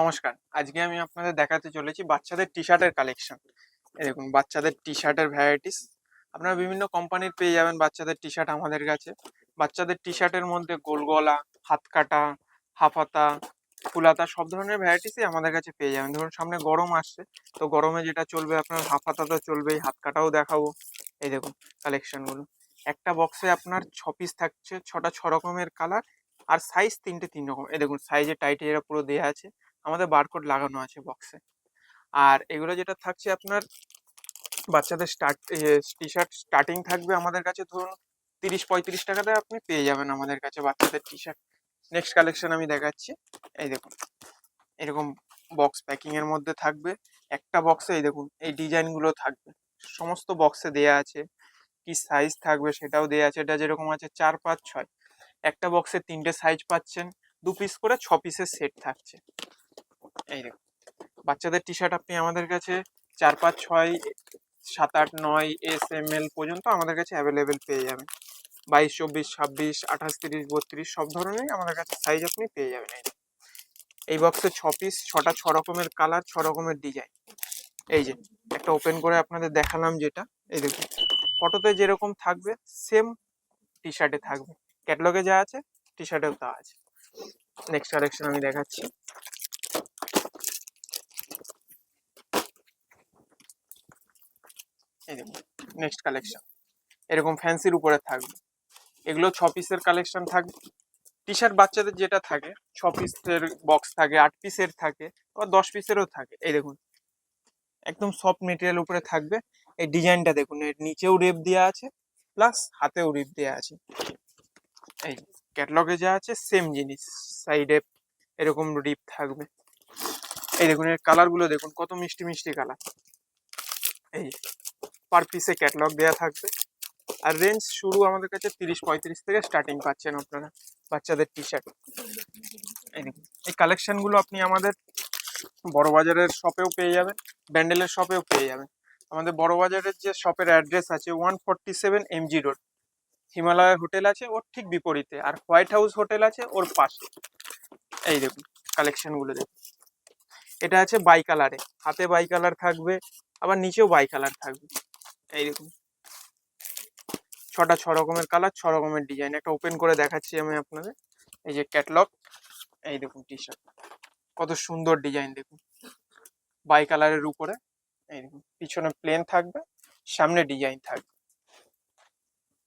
নমস্কার। আজকে আমি আপনাদের দেখাতে চলেছি বাচ্চাদের টি শার্টের কালেকশন দেখুন, বাচ্চাদের টি শার্টের ভ্যারাইটিস আপনারা বিভিন্ন কোম্পানির পেয়ে যাবেন বাচ্চাদের টি শার্ট আমাদের কাছে। বাচ্চাদের টি শার্টের মধ্যে গোল গলা, হাত কাটা, হাফাতা, ফুলাতা সব ধরনের ভ্যারাইটিসই আমাদের কাছে পেয়ে যাবেন। ধরুন, সামনে গরম আসছে, তো গরমে যেটা চলবে আপনার, হাফাতা তো চলবেই, হাত কাটাও দেখাবো। এই দেখুন কালেকশনগুলো একটা বক্সে আপনার ছ পিস থাকছে, ছটা ছ রকমের কালার আর সাইজ তিনটে তিন রকম। এই দেখুন সাইজের টাইটে এরা পুরো দেওয়া আছে। আমাদের বারকোড লাগানো আছে বক্সে আর এগুলো যেটা থাকছে আপনার, বাচ্চাদের স্টার্ট টি শার্ট স্টার্টিং থাকবে আমাদের কাছে ধরুন তিরিশ পঁয়ত্রিশ টাকাতে আপনি পেয়ে যাবেন আমাদের কাছে বাচ্চাদের টি শার্ট নেক্সট কালেকশন আমি দেখাচ্ছি। এই দেখুন, এরকম বক্স প্যাকিং এর মধ্যে থাকবে। একটা বক্সে এই দেখুন, এই ডিজাইনগুলো থাকবে। সমস্ত বক্সে দেয়া আছে। কি সাইজ থাকবে সেটাও দেয়া আছে। এটা যেরকম আছে চার, পাঁচ, ছয়। একটা বক্সে তিনটে সাইজ পাচ্ছেন। দু পিস করে ছ পিসের সেট থাকছে। এই দেখুন বাচ্চাদের টি শার্ট আপনি আমাদের কাছে চার পাঁচ ছয় সাত আট নয় এস এম এল পর্যন্ত আমাদের কাছে অ্যাভেলেবেল পেয়ে যাবেন। বাইশ, চব্বিশ, ছাব্বিশ, আঠাশ, তিরিশ, বত্রিশ সব ধরনেরই আমাদের কাছে সাইজ আপনি পেয়ে যাবেন এই। এই বক্সে ছ পিস ছটা ছ রকমের কালার ছ রকমের ডিজাইন এই যে, একটা ওপেন করে আপনাদের দেখালাম যেটা, এই দেখুন। ফটোতে যেরকম থাকবে সেম টি শার্টে থাকবে। ক্যাটলগে যা আছে টি শার্টেও তা আছে। নেক্সট কালেকশন আমি দেখাচ্ছি। এই দেখুন নেক্সট কালেকশন এরকম ফ্যান্সির উপরে থাকবে। এগুলো ছ পিসের কালেকশন থাকবে। টি শার্ট বাচ্চাদের যেটা থাকে, ছ পিসের বক্স থাকে, আট পিসের থাকে, আবার দশ পিসেরও থাকে। এই দেখুন, একদম সফট মেটেরিয়াল উপরে থাকবে। এই ডিজাইনটা দেখুন, এর নিচেও রেপ দেওয়া আছে প্লাস হাতেও রেপ দেওয়া আছে। এই ক্যাটলগে যা আছে সেম জিনিস সাইডে এরকম রিপ থাকবে। এই দেখুন, এর কালারগুলো দেখুন, কত মিষ্টি মিষ্টি কালার এই পার পিসে ক্যাটলগ দেওয়া থাকবে। আর রেঞ্জ শুরু আমাদের কাছে তিরিশ পঁয়ত্রিশ থেকে স্টার্টিং পাচ্ছেন আপনারা বাচ্চাদের টি শার্ট এই কালেকশনগুলো আপনি আমাদের বড় বাজারের শপেও পেয়ে যাবেন ব্যান্ডেলের শপেও পেয়ে যাবেন। আমাদের বড় বাজারের যে শপের অ্যাড্রেস আছে one forty seven MG road Himalaya hotel আছে ওর ঠিক বিপরীতে আর হোয়াইট হাউস হোটেল আছে ওর পাশে। এই দেখুন কালেকশানগুলো দেখুন। এটা আছে বাই কালারে হাতে বাই কালার থাকবে, আবার নিচেও বাই কালার থাকবে। এই দেখুন ছটা ছ রকমের কালার ছ রকমের ডিজাইন একটা ওপেন করে দেখাচ্ছি আমি আপনাদের। এই যে ক্যাটলগ এই দেখুন টি শার্ট কত সুন্দর ডিজাইন দেখুন। বাই কালারের উপরে, এই দেখুন। পিছনে প্লেন থাকবে, সামনে ডিজাইন থাকবে।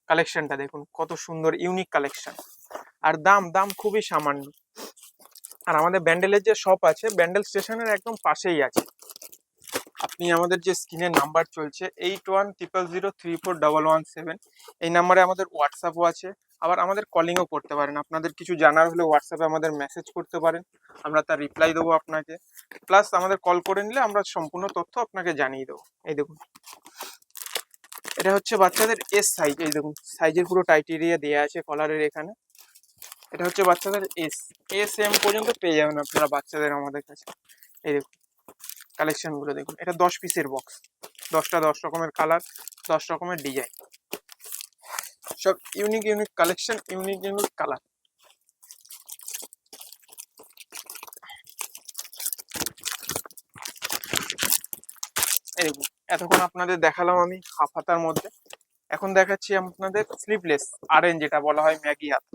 কালেকশনটা দেখুন, কত সুন্দর ইউনিক কালেকশন আর দাম দাম খুবই সামান্য। আর আমাদের ব্যান্ডেলের যে শপ আছে ব্যান্ডেল স্টেশনের একদম পাশেই আছে। আপনি আমাদের যে স্ক্রিনের নাম্বার চলছে eight one triple zero three four double one seven এই নাম্বারে আমাদের হোয়াটসঅ্যাপও আছে। আবার আমাদের কলিংও করতে পারেন। আপনাদের কিছু জানার হলে হোয়াটসঅ্যাপে আমাদের মেসেজ করতে পারেন। আমরা তার রিপ্লাই দেবো আপনাকে। প্লাস আমাদের কল করে নিলে আমরা সম্পূর্ণ তথ্য আপনাকে জানিয়ে দেবো। এই দেখুন। এটা হচ্ছে বাচ্চাদের এস সাইজ এই দেখুন সাইজের পুরো টাইটেরিয়া দেওয়া আছে কলারের এখানে। এটা হচ্ছে বাচ্চাদের এস এস এম পর্যন্ত পেয়ে যাবেন আপনারা বাচ্চাদের আমাদের কাছে। এই দেখুন। কালেকশনগুলো দেখুন। এটা দশ পিসের বক্স দশটা দশ রকমের কালার দশ রকমের ডিজাইন সব unique unique collection unique unique colour এতক্ষণ আপনাদের দেখালাম আমি হাফ হাতার মধ্যে। এখন দেখাচ্ছি আপনাদের স্লিভলেস আরএন যেটা বলা হয় ম্যাগি হাত।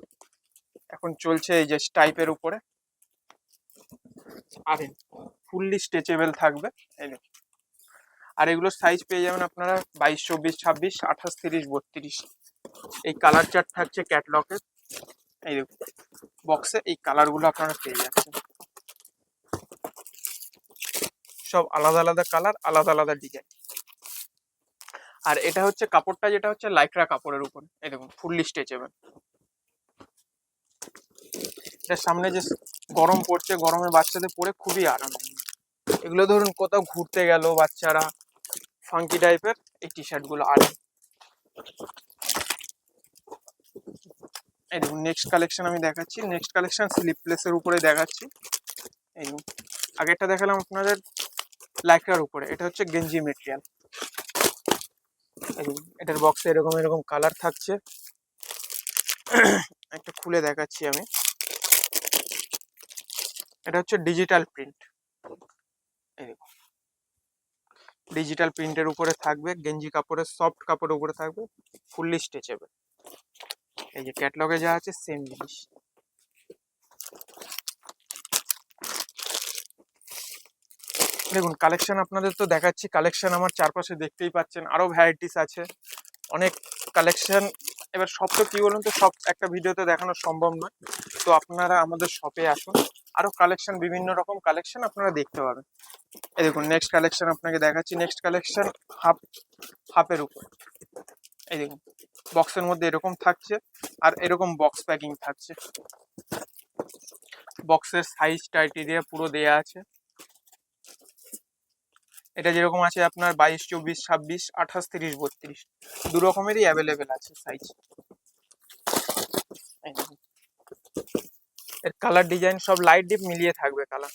এখন চলছে এই যে টাইপের উপরে। আরএন ফুললি স্ট্রেচেবল থাকবে, এই দেখুন। আর এগুলোর সাইজ পেয়ে যাবেন আপনারা বাইশ, চব্বিশ, ছাব্বিশ, আঠাশ, তিরিশ, বত্রিশ। এই কালার চার্ট থাকছে ক্যাটলগের এই দেখুন বক্সে এই কালারগুলো আপনারা পেয়ে যাচ্ছেন। সব আলাদা আলাদা কালার আলাদা আলাদা ডিজাইন আর এটা হচ্ছে কাপড়টা, যেটা হচ্ছে লাইকরা কাপড়ের উপর। এই দেখুন ফুললি স্ট্রেচেবল এটার সামনে যে গরম পড়ছে, গরমে বাচ্চাদের পরে খুবই আরাম। এগুলো ধরুন কোথাও ঘুরতে গেল বাচ্চারা ফাঙ্কি টাইপের এই টি শার্টগুলো আরাম এই দেখুন নেক্সট কালেকশন আমি দেখাচ্ছি। নেক্সট কালেকশন স্লিপলেসের উপরে দেখাচ্ছি। এই আগেরটা দেখালাম আপনাদের লাইক্রার উপরে। এটা হচ্ছে গেঞ্জি মেটেরিয়াল এটার বক্সে এরকম এরকম কালার থাকছে। একটা খুলে দেখাচ্ছি আমি। এটা হচ্ছে ডিজিটাল প্রিন্ট এই দেখুন ডিজিটাল প্রিন্টের উপরে থাকবে, গেঞ্জি কাপড়ের সফট কাপড়ের উপরে থাকবে ফুললি স্ট্রেচেবল এই যে ক্যাটলগে যা আছে সেম জিনিস। দেখুন কালেকশন আপনাদের তো দেখাচ্ছি কালেকশন আমার চারপাশে দেখতেই পাচ্ছেন, আরও ভ্যারাইটিস আছে। অনেক কালেকশন এবার সব তো কি বলুন তো, সব একটা ভিডিওতে দেখানো সম্ভব নয়। তো আপনারা আমাদের শপে আসুন। আরও কালেকশন বিভিন্ন রকম কালেকশন আপনারা দেখতে পাবেন। এই দেখুন নেক্সট কালেকশন আপনাকে দেখাচ্ছি। নেক্সট কালেকশন হাফ হাফের উপর। এই দেখুন বক্সের মধ্যে এরকম থাকছে আর এরকম বক্স প্যাকিং থাকছে। বক্সের সাইজ টাইটেরিয়া পুরো দেয়া আছে। এটা যেরকম আছে আপনার বাইশ, চব্বিশ, ছাব্বিশ, আঠাশ, তিরিশ, বত্রিশ। দু রকমেরই অ্যাভেলেবেল আছে সাইজ এর কালার ডিজাইন সব লাইট ডিপ মিলিয়ে থাকবে কালার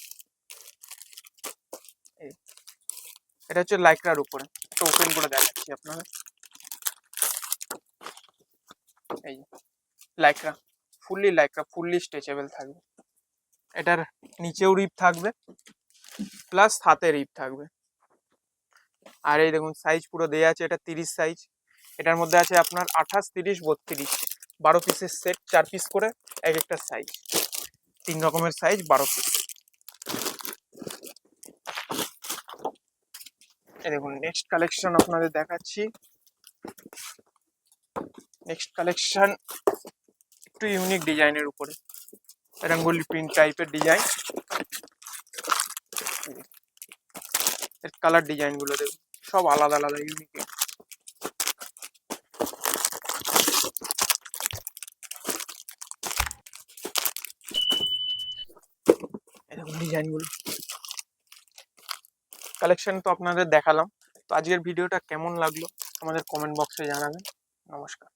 এটা হচ্ছে লাইক্রার উপরে। একটা ওপেন করে দেখাচ্ছি আপনাদের। এই lycra fully lycra fully stretchable থাকবে। এটার নিচেও রিপ থাকবে প্লাস হাতে রিপ থাকবে। আর এই দেখুন সাইজ পুরো দেয়া আছে, এটা তিরিশ সাইজ এটার মধ্যে আছে আপনার আঠাশ, তিরিশ, বত্রিশ। বারো পিসের সেট চার পিস করে এক একটা সাইজ তিন রকমের সাইজ বারো পিস দেখুন নেক্সট কালেকশন আপনাদের দেখাচ্ছি। নেক্সট কালেকশন একটু ইউনিক ডিজাইনের উপরে। রঙ্গোলি প্রিন্ট টাইপের ডিজাইন এর কালার ডিজাইনগুলো দেখুন, সব আলাদা আলাদা ইউনিক এরকম ডিজাইনগুলো কালেকশন তো আপনাদের দেখালাম। তো আজকের ভিডিওটা কেমন লাগল? আমাদের কমেন্ট বক্সে জানাবেন। নমস্কার।